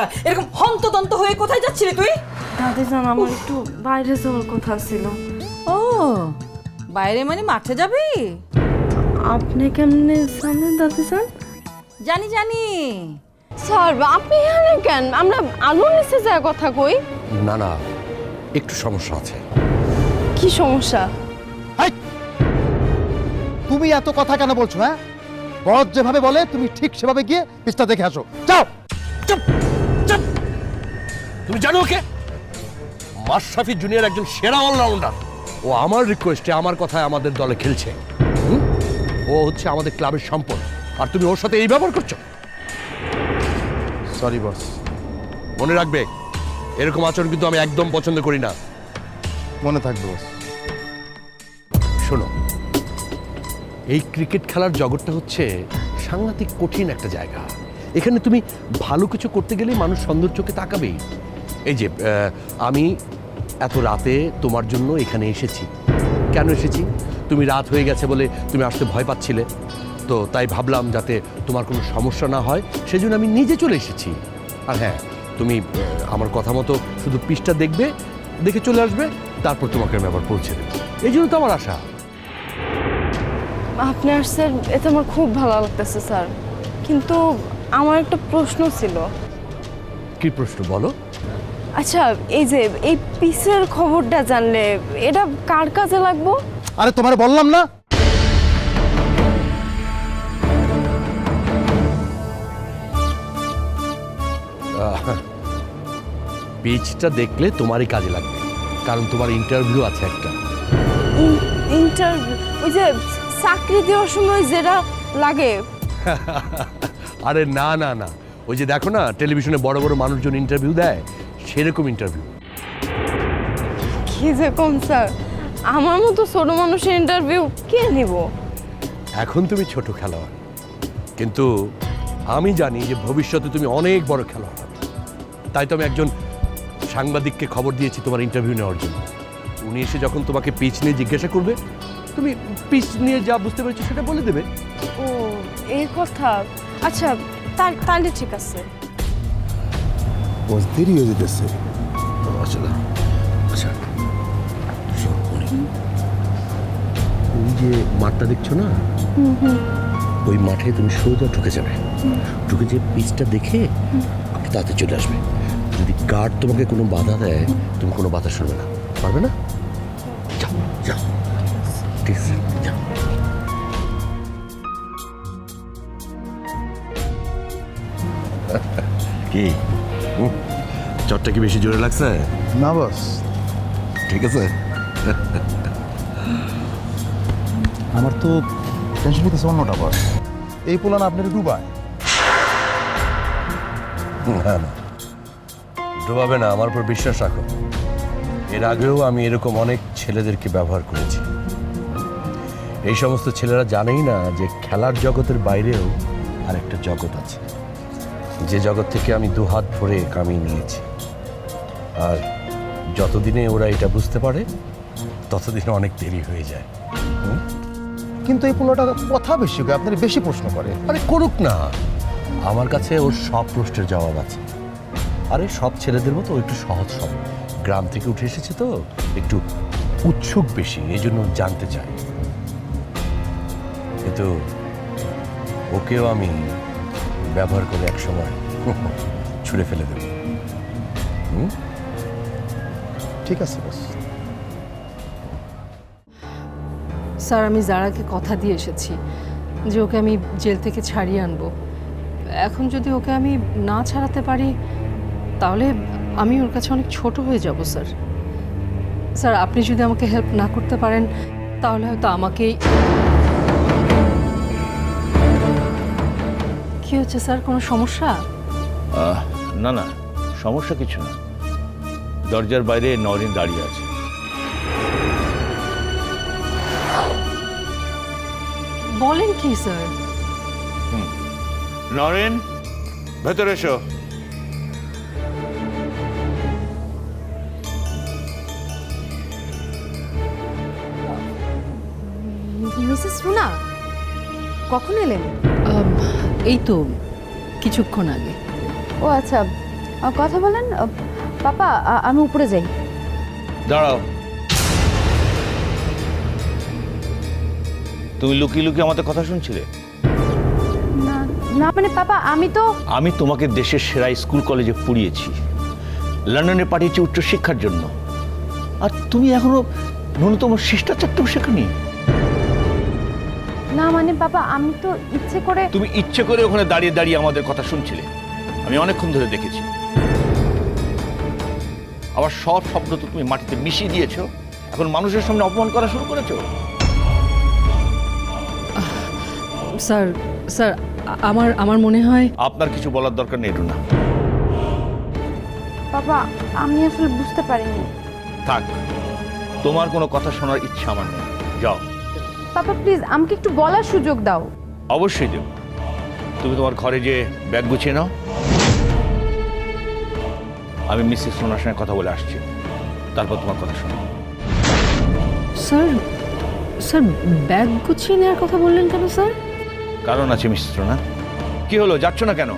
সমস্যা তোর কি এরকম হন্তদন্ত হয়ে কোথায় যাচ্ছিলি তুই? দাদি জান আমার একটু বাইরে যাওয়ার কথা ছিল। ও বাইরে মানে মাঠে যাবি? আপনি কেমনে জানেন দাদি জান? জানি জানি। স্যার আপনি এখানে কেন? আমরা আলোর নিচে যাওয়ার কথা কই। না না একটু সমস্যা আছে। কি সমস্যা? হাই! তুমি এত কথা কেন বলছো হ্যাঁ? বস যেভাবে বলে তুমি ঠিক সেভাবে গিয়ে পিসটা দেখে আসো। যাও! চুপ চুপ! তুমি জানো ওকে? মাশরাফি জুনিয়র একজন সেরা অলরাউন্ডার ও আমার রিকোয়েস্টে আমার কথায় আমাদের দলে খেলছে। ও হচ্ছে আমাদের ক্লাবের সম্পদ। আর তুমি ওর সাথে এই ব্যবহার করছ? সরি বস মনে রাখবে এরকম আচরণ কিন্তু আমি একদম পছন্দ করি না। মনে থাকবে বস শোনো এই ক্রিকেট খেলার জগৎটা হচ্ছে সাংঘাতিক কঠিন একটা জায়গা। এখানে তুমি ভালো কিছু করতে গেলে মানুষ সৌন্দর্য চোখে তাকাবেই। এই যে আমি এত রাতে তোমার জন্য এখানে এসেছি। কেন এসেছি? তুমি রাত হয়ে গেছে বলে তুমি আসতে ভয় পাচ্ছিলে। তো তাই ভাবলাম যাতে তোমার কোনো সমস্যা না হয় সেজন্য আমি নিজে চলে এসেছি। আর হ্যাঁ তুমি আমার কথা মতো শুধু পিসটা দেখবে দেখে চলে আসবে তারপর তোমাকে আমি আবার পৌঁছে দেবো। এই জন্য তো আমার আশা। আপনি আসছেন এতে আমার খুব ভালো লাগতেছে স্যার। কিন্তু আমার একটা প্রশ্ন ছিল। কি প্রশ্ন বলো? আচ্ছা এই যে এই পিসের খবরটা জানলে এটা কার কাজে লাগবো? আরে তোমার বললাম না। পিচটা দেখলে তোমারই কাজে লাগবে কারণ তোমার ইন্টারভিউ আছে একটা। ইন্টারভিউ ওই যে চাকরি দেওয়ার সময় যেটা লাগে। আরে না না না ওই যে দেখো না টেলিভিশনে বড় বড় মানুষজন ইন্টারভিউ দেয় সেরকম ইন্টারভিউ কি যে কম স্যার? আমার মতো ছোট মানুষের ইন্টারভিউ কে নিব? এখন তুমি ছোট খেলোয়াড়। কিন্তু আমি জানি যে ভবিষ্যতে তুমি অনেক বড় খেলোয়াড়। হবে তাই তো আমি একজন সাংবাদিককে খবর দিয়েছি তোমার ইন্টারভিউ নেওয়ার জন্য। উনি এসে যখন তোমাকে পিচ নিয়ে জিজ্ঞাসা করবে তুমি পিচ নিয়ে যা বুঝতে পেরেছ সেটা বলে দেবে। ও এই কথা। আচ্ছা তার তাহলে ঠিক আছে। বস দেরি হয়ে যেতেছে। আসলে আচ্ছা শোন, ওই যে মাঠটা দেখছ না? ওই মাঠে তুমি সোজা ঢুকে যাবে। ঢুকে যে পিচটা দেখে আপনি তাতে চলে আসবে। যদি গার্ড তোমাকে কোনো বাধা দেয় তুমি কোনো বাধা শুনবে না। পারবে না? যাও যাও। ঠিক আছে যাও। কি? চটটা কি বেশি জোরে লাগছে? না বস। ঠিক আছে। আমার তো টেনশন হইতেছে অন্যটা বস। এই পোলান আপনার ডুবায়? না না। ডোবাবে না আমার উপর বিশ্বাস রাখো। এর আগেও আমি এরকম অনেক ছেলেদেরকে ব্যবহার করেছি। এই সমস্ত ছেলেরা জানেই না যে খেলার জগতের বাইরেও আরেকটা জগৎ আছে। যে জগৎ থেকে আমি দুহাত ভরে কামিয়ে নিয়েছি। আর যতদিনে ওরা এটা বুঝতে পারে ততদিনে অনেক দেরি হয়ে যায়। কিন্তু এই পোলাটা কথা বেশি কয়, আপনার বেশি প্রশ্ন করে। আরে করুক না। আমার কাছে ওর সব প্রশ্নের জবাব আছে। আরে সব ছেলেদের মতো একটু সহজ সব গ্রাম থেকে উঠে এসেছে তো একটু উৎসুক বেশি এই জন্য জানতে চায়। কিন্তু ওকেও আমি ব্যবহার করে এক সময় ছুঁড়ে ফেলে দেব। হুম? ঠিক আছে, বস। স্যার, আমি জারাকে কথা দিয়ে এসেছি যে ওকে আমি জেল থেকে ছাড়িয়ে আনব। এখন যদি ওকে আমি না ছাড়াতে পারি, তাহলে আমি ওর কাছে অনেক ছোট হয়ে যাব, স্যার। স্যার, আপনি যদি আমাকে হেল্প না করতে পারেন, তাহলে হয়তো আমাকেই কি হচ্ছে স্যার? কোনো সমস্যা? আহ, না না সমস্যা কিছু না। দরজার বাইরে নরিন দাঁড়িয়ে আছে। বলেন কি স্যার? নরেন? ভেতরে এসো। মিসেস রুনা কখন এলেন? আম, এই তো কিছুক্ষণ আগে। ও আচ্ছা আহ, কথা বলেন আহ, পাপা আ- আমি উপরে যাই। দাঁড়াও। তুমি লুকিয়ে লুকিয়ে আমাদের কথা শুনছিলে? না না মানে পাপা আমি তো আমি তোমাকে দেশের সেরা স্কুল কলেজে পড়িয়েছি। লন্ডনে পাঠিয়েছি উচ্চশিক্ষার জন্য। আর তুমি এখনও ন্যূনতম শিষ্টাচারটাও শেখনি? না মানে বাবা আমি তো ইচ্ছে করে তুমি ইচ্ছে করে ওখানে দাঁড়িয়ে দাঁড়িয়ে আমাদের কথা শুনছিলে। আমি অনেকক্ষণ ধরে দেখেছি। আবার সব শব্দ তো তুমি মাটিতে মিশিয়ে দিয়েছ। এখন মানুষের সামনে অপমান করা শুরু করেছ। স্যার স্যার আমার আমার মনে হয় আপনার কিছু বলার দরকার নেই রুনা। বাবা আমি আসলে বুঝতে পারিনি। থাক। তোমার কোনো কথা শোনার ইচ্ছা আমার নেই। যাও। পাপা প্লিজ আমাকে একটু বলার সুযোগ দাও। অবশ্যই দেব। তুমি তোমার ঘরে যে ব্যাগ গুছিয়ে নাও। আমি মিসেস সোনার সঙ্গে কথা বলে আসছি। তারপর তোমার কথা শোনো। স্যার স্যার ব্যাগ গুছিয়ে নেওয়ার কথা বললেন কেন স্যার? কারণ আছে মিসেস সোনা। কি হলো? যাচ্ছ না কেন?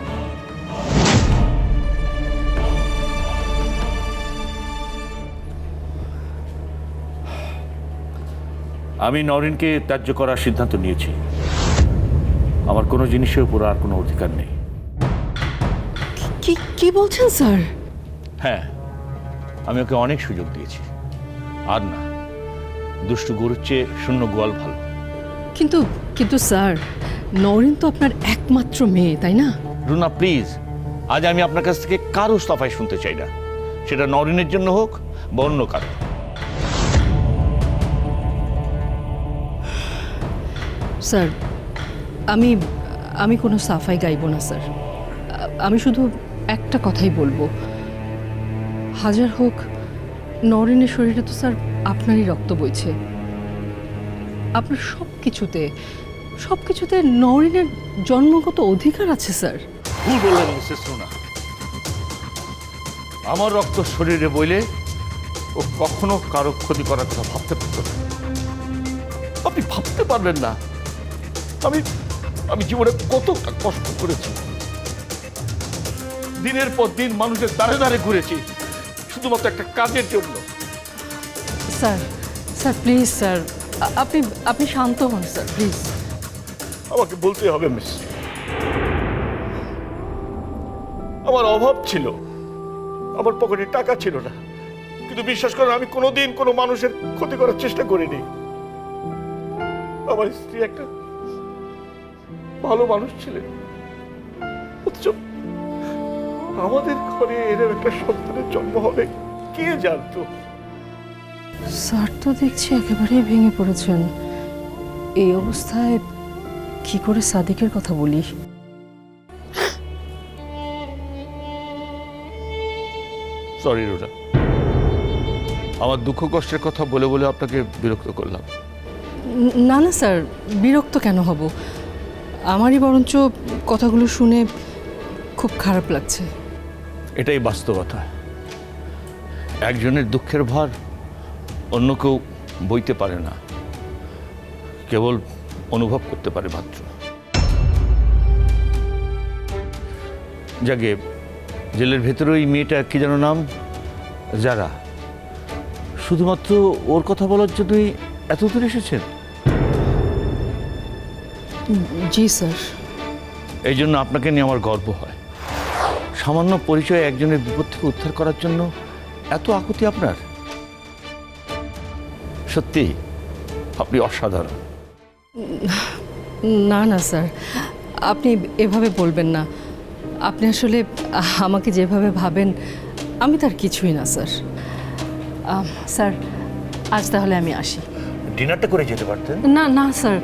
আমি নরেনকে ত্যায্য করার সিদ্ধান্ত নিয়েছি। আমার কোনো জিনিসের উপর আর কোনো অধিকার নেই। কি কি বলছেন স্যার? হ্যাঁ আমি ওকে অনেক সুযোগ দিয়েছি। আর না দুষ্টু গরুর চেয়ে শূন্য গোয়াল ভালো। কিন্তু কিন্তু স্যার নরেন তো আপনার একমাত্র মেয়ে তাই না? রুনা প্লিজ আজ আমি আপনার কাছ থেকে কারও সাফাই শুনতে চাই না। সেটা নরিনের জন্য হোক বা অন্য কারও স্যার, আমি আমি কোনো সাফাই গাইব না, স্যার। আমি শুধু একটা কথাই বলব। হাজার হোক, নরেনের শরীরে তো, স্যার, আপনারই রক্ত বইছে। আপনার সব কিছুতে সব কিছুতে নরেনের জন্মগত অধিকার আছে, স্যার। ভুল বললেন মিসেস রুনা। আমার রক্ত শরীরে বইলে ও কখনো কারও ক্ষতি করার কথা ভাবতে পারত না। আপনি ভাবতে পারবেন না। আমি আমি জীবনে কতটা কষ্ট করেছি। দিনের পর দিন মানুষের দাঁড়ে দাঁড়ে ঘুরেছি শুধুমাত্র একটা কাজের জন্য। স্যার স্যার প্লিজ স্যার আপনি আপনি শান্ত হন স্যার প্লিজ। আমাকে বলতে হবে মিস। আমার অভাব ছিল। আমার পকেটে টাকা ছিল না। কিন্তু বিশ্বাস করেন আমি কোনোদিন কোনো মানুষের ক্ষতি করার চেষ্টা করিনি। আমার স্ত্রী একটা ভালো মানুষ ছিলেন অথচ আমাদের ঘরে এরকম একটা সন্তানের জন্ম হবে কে জানতো? স্যার তো দেখছি একেবারেই ভেঙে পড়েছেন। এই অবস্থায় কি করে সাদিকের কথা বলি? সরি রোজা আমার দুঃখ কষ্টের কথা বলে বলে আপনাকে বিরক্ত করলাম। না না স্যার বিরক্ত কেন হব? আমারই বরঞ্চ কথাগুলো শুনে খুব খারাপ লাগছে। এটাই বাস্তবতা। একজনের দুঃখের ভার অন্য কেউ বইতে পারে না। কেবল অনুভব করতে পারে মাত্র। যাকে জেলের ভেতরে ওই মেয়েটা কি যেন নাম? যারা। শুধুমাত্র ওর কথা বলার জন্যই এত দূর এসেছেন? জি স্যার। এই জন্য আপনাকে নিয়ে আমার গর্ব হয়। সামান্য পরিচয়ে একজনের বিপদ থেকে উদ্ধার করার জন্য এত আকুতি আপনার? সত্যি আপনি অসাধারণ। না না স্যার। আপনি এভাবে বলবেন না। আপনি আসলে আমাকে যেভাবে ভাবেন আমি তার কিছুই না স্যার। স্যার আজ তাহলে আমি আসি। ডিনারটা করে যেতে পারতেন? না না স্যার।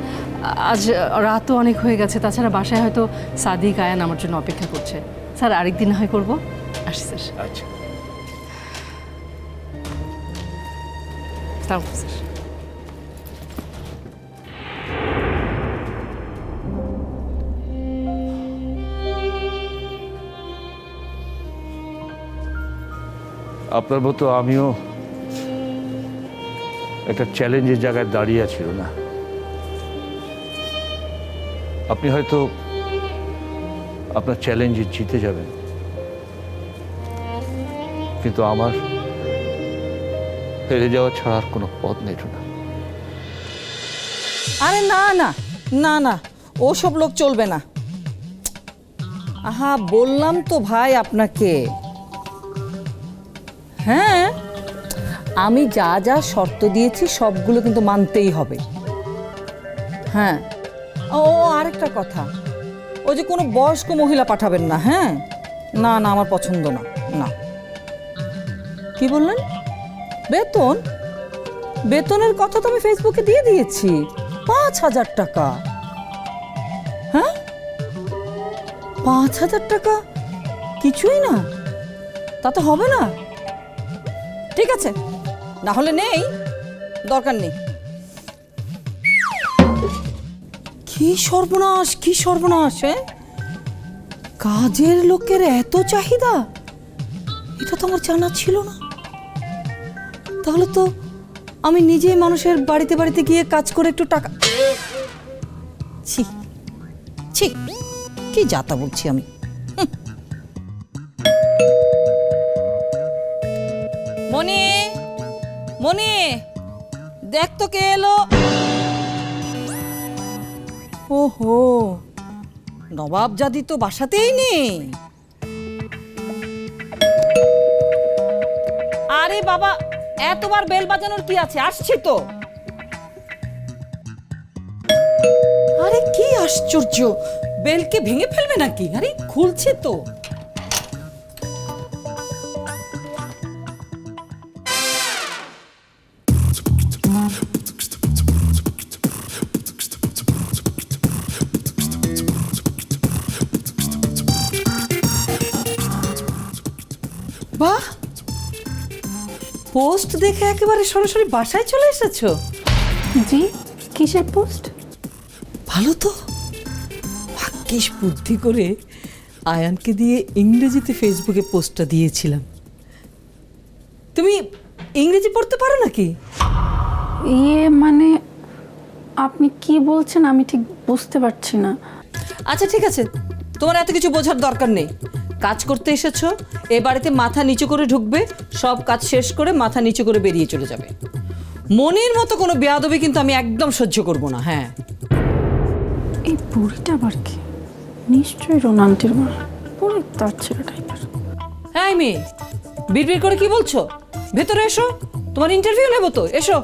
আজ রাতও অনেক হয়ে গেছে। তাছাড়া বাসায় হয়তো সাদিক আয়ান আমার জন্য অপেক্ষা করছে। স্যার আরেকদিন হয় করব। আসি স্যার। আচ্ছা। আপনার মতো আমিও একটা চ্যালেঞ্জের জায়গায় দাঁড়িয়ে ছিল না। আপনি হয়তো আপনার চ্যালেঞ্জে জিতে যাবেন। কিন্তু আমার হেরে যাওয়া ছাড়া আর কোনো পথ নেই না আরে না না না না, ওসব লোক চলবে না। আহা, বললাম তো ভাই আপনাকে। হ্যাঁ? আমি যা যা শর্ত দিয়েছি, সবগুলো কিন্তু মানতেই হবে। হ্যাঁ। ও আরেকটা কথা। ওই যে কোনো বয়স্ক মহিলা পাঠাবেন না হ্যাঁ? না না, আমার পছন্দ না না। কি বললেন? বেতন? বেতনের কথা তো আমি ফেসবুকে দিয়ে দিয়েছি। পাঁচ হাজার টাকা। হ্যাঁ? পাঁচ হাজার টাকা? কিছুই না। তাতে হবে না। ঠিক আছে। না হলে নেই, দরকার নেই। কি সর্বনাশ কি সর্বনাশ হ্যাঁ? কাজের লোকের এত চাহিদা, এটা তো আমার জানা ছিল না। তাহলে তো আমি নিজেই মানুষের বাড়িতে বাড়িতে গিয়ে কাজ করে একটু টাকা ছি ছি, কি যাতা বলছি আমি? মনি, দেখ তো কে এলো। ওহো নবাব জাদি তো বাসাতেই নেই। আরে বাবা, এতবার বেল বাজানোর কি আছে? আসছি তো। আরে কি আশ্চর্য, বেলকে ভেঙে ফেলবে নাকি? আরে, খুলছে তো। পোস্ট দেখে একেবারে সরাসরি বাসায় চলে এসেছ? জি কিসের পোস্ট? ভালো তো। ভাগ্যিস বুদ্ধি করে আয়ানকে দিয়ে ইংরেজিতে ফেসবুকে পোস্টটা দিয়েছিলাম। তুমি ইংরেজি পড়তে পারো নাকি? ইয়ে মানে আপনি কি বলছেন আমি ঠিক বুঝতে পারছি না। আচ্ছা ঠিক আছে। তোমার এত কিছু বোঝার দরকার নেই। কাজ করতে এসেছ এ বাড়িতে মাথা নিচু করে ঢুকবে সব কাজ শেষ করে মাথা নিচু করে বেরিয়ে চলে যাবে। মনের মতো কোনো বেয়াদবি কিন্তু আমি একদম সহ্য করব না হ্যাঁ। এই বুড়িটা আবার কি? নিশ্চয়ই রোনান্টির মা। পুরো তার ছেলে টাইপের হ্যাঁ মেয়ে বিড়বিড় করে কি বলছো? ভেতরে এসো তোমার ইন্টারভিউ নেব তো এসো।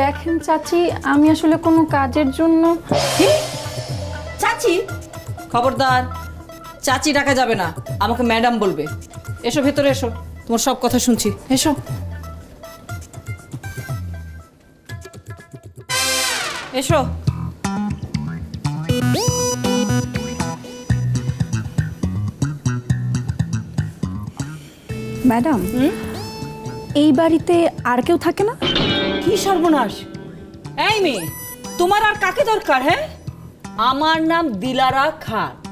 দেখেন চাচি আমি আসলে কোনো কাজের জন্য চাচি? খবরদার। চাচি ডাকা যাবে না। আমাকে ম্যাডাম বলবে। এসো ভেতরে এসো। তোমার সব কথা শুনছি। এসো। এসো। ম্যাডাম এই বাড়িতে আর কেউ থাকে না? কি সর্বনাশ? এই মেয়ে তোমার আর কাকে দরকার হ্যাঁ? আমার নাম দিলারা খান।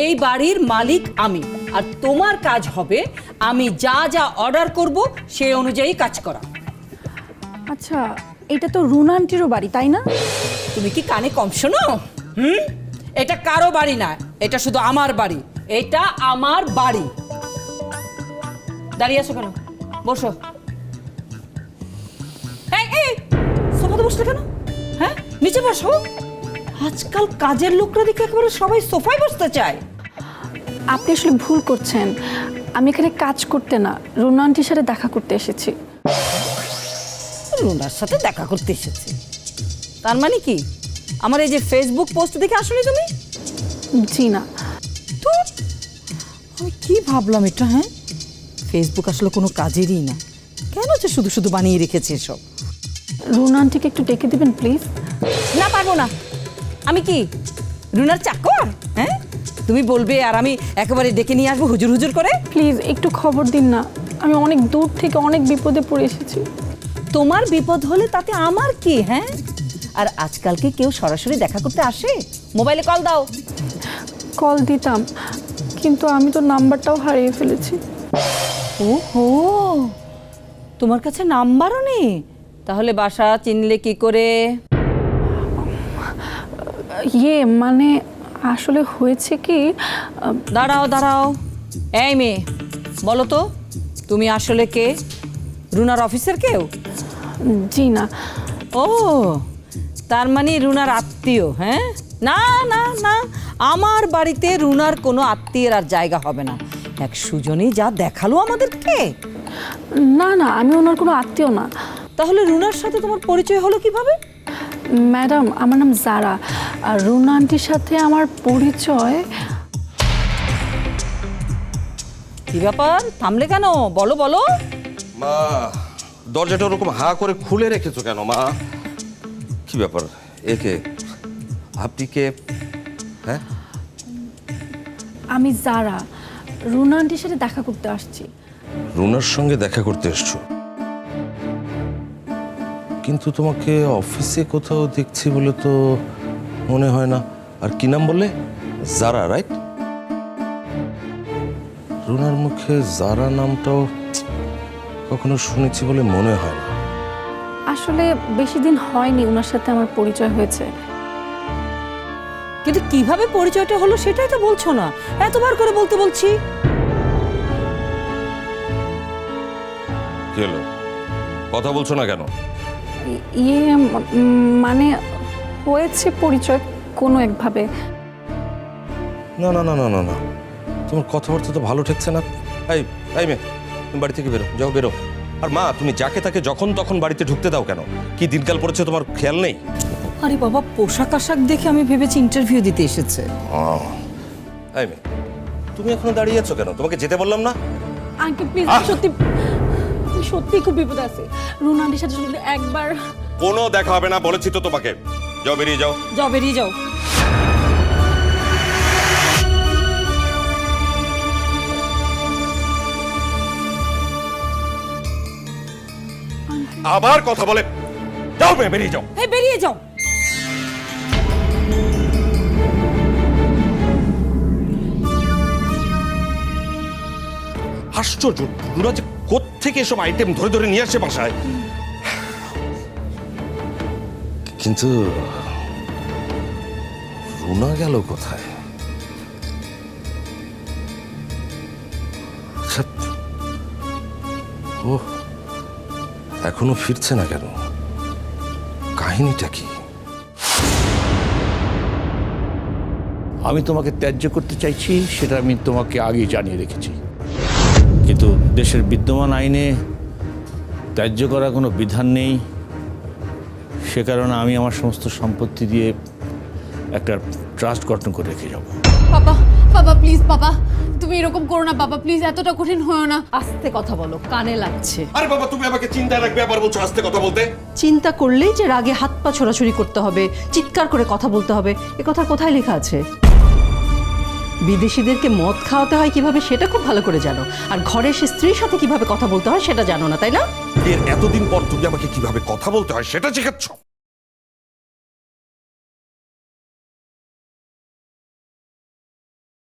এই বাড়ির মালিক আমি। আর তোমার কাজ হবে আমি যা যা অর্ডার করব সেই অনুযায়ী কাজ করা। আচ্ছা এটা তো রুনান্টিরও বাড়ি তাই না? তুমি কি কানে কম শোনো? হুম? এটা কারও বাড়ি না এটা শুধু আমার বাড়ি। এটা আমার বাড়ি। দাঁড়িয়ে আছো কেন? বসো। এই এই সোফাতে বসলে কেন? হ্যাঁ? নিচে বসো। আজকাল কাজের লোকরা দেখে একেবারে সবাই সোফায় বসতে চায়। আপনি আসলে ভুল করছেন। আমি এখানে কাজ করতে না রুনান্টির সাথে দেখা করতে এসেছি। রুনার সাথে দেখা করতে এসেছি। তার মানে কি? আমার এই যে ফেসবুক পোস্ট দেখে আসলে তুমি? জি না। তো আমি কি ভাবলাম এটা হ্যাঁ? ফেসবুক আসলে কোনো কাজেরই না। কেন যে শুধু শুধু বানিয়ে রেখেছে এসব? রুনান্টিকে একটু ডেকে দিবেন প্লিজ? না পারব না। আমি কি রুনার চাকর? হ্যাঁ? তুমি বলবে আর আমি একেবারে ডেকে নিয়ে আসব হুজুর হুজুর করে? প্লিজ একটু খবর দিন না। আমি অনেক দূর থেকে অনেক বিপদে পড়ে এসেছি। তোমার বিপদ হলে তাতে আমার কি হ্যাঁ? আর আজকালকে কেউ সরাসরি দেখা করতে আসে? মোবাইলে কল দাও। কল দিতাম কিন্তু আমি তো নাম্বারটাও হারিয়ে ফেলেছি। ও হো তোমার কাছে নাম্বারও নেই? তাহলে বাসা চিনলে কি করে? ইয়ে মানে আসলে হয়েছে কি দাঁড়াও দাঁড়াও। এই মেয়ে বলো তো তুমি আসলে কে? রুনার অফিসের কেউ? জি না। ও তার মানে রুনার আত্মীয় হ্যাঁ? না না না আমার বাড়িতে রুনার কোনো আত্মীয়ের আর জায়গা হবে না। এক সুজনই যা দেখাল আমাদেরকে। না না আমি ওনার কোনো আত্মীয় না। তাহলে রুনার সাথে তোমার পরিচয় হলো কীভাবে? ম্যাডাম আমার নাম জারা। আর রুনা আন্টির সাথে আমার পরিচয় কি ব্যাপার? থামলে কেন? বলো বলো। মা দরজাটা ওরকম হা করে খুলে রেখেছো কেন মা? কি ব্যাপার? একে আপনি কে? হ্যাঁ? আমি জারা। রুনা আন্টির সাথে দেখা করতে আসছি। রুনার সঙ্গে দেখা করতে এসছো? কিন্তু তোমাকে অফিসে কোথাও দেখছি বলে তো মনে হয় না। আর কি নাম বললে? জারা রাইট রুনার মুখে জারা নামটাও কখনো শুনেছি বলে মনে হয় না। আসলে বেশি দিন হয়নি ওনার সাথে আমার পরিচয় হয়েছে। কিন্তু কীভাবে পরিচয়টা হলো সেটাই তো বলছো না। এতবার করে বলতে বলছি। কথা বলছো না কেন? ইয়ে মানে হয়েছে পরিচয় কোনো একভাবে? না না না না না না। তোমার কথাবার্তা তো ভালো ঠেকছে না। এই এই মেয়ে তুমি বাড়ি থেকে বেরো যাও বেরো। আর মা তুমি যাকে তাকে যখন তখন বাড়িতে ঢুকতে দাও কেন? কি দিনকাল পড়েছে তোমার খেয়াল নেই? আরে বাবা পোশাক আশাক দেখে আমি ভেবেছি ইন্টারভিউ দিতে এসেছে। এই মেয়ে তুমি এখনও দাঁড়িয়ে আছো কেন? তোমাকে যেতে বললাম না? আঙ্কেল প্লিজ সত্যি সত্যি খুব বিপদ আছে। রুনা আন্টির সাথে শুধু একবার কোনো দেখা হবে না বলেছি তো তোমাকে। যাও বেরিয়ে যাও। যাও বেরিয়ে যাও। আবার কথা বলে যাও বেরিয়ে যাও। এই বেরিয়ে যাও। আশ্চর্য। রুনা যে কোত্থেকে এসব আইটেম ধরে ধরে নিয়ে আসে বাসায়? কিন্তু রুনা গেল কোথায়? আচ্ছা, ও এখনও ফিরছে না কেন? কাহিনীটা কি? আমি তোমাকে ত্যায্য করতে চাইছি সেটা আমি তোমাকে আগেই জানিয়ে রেখেছি। কিন্তু দেশের বিদ্যমান আইনে ত্যায্য করার কোনো বিধান নেই। সে কারণে আমি আমার সমস্ত সম্পত্তি দিয়ে একটা ট্রাস্ট গঠন করে রেখে যাব। বাবা বাবা প্লিজ বাবা। তুমি এরকম করো না বাবা প্লিজ এতটা কঠিন হয়েও না। আস্তে কথা বলো কানে লাগছে। আরে বাবা তুমি আমাকে চিন্তায় রাখবে আবার বলছো আস্তে কথা বলতে? চিন্তা করলেই যে রাগে হাত পা ছোড়াছুড়ি করতে হবে চিৎকার করে কথা বলতে হবে এ কথা কোথায় লেখা আছে? বিদেশিদেরকে মদ খাওয়াতে হয় কীভাবে সেটা খুব ভালো করে জানো। আর ঘরে সে স্ত্রীর সাথে কীভাবে কথা বলতে হয় সেটা জানো না, তাই না? এর এতদিন পর তুমি আমাকে কীভাবে কথা বলতে হয় সেটা শেখাচ্ছ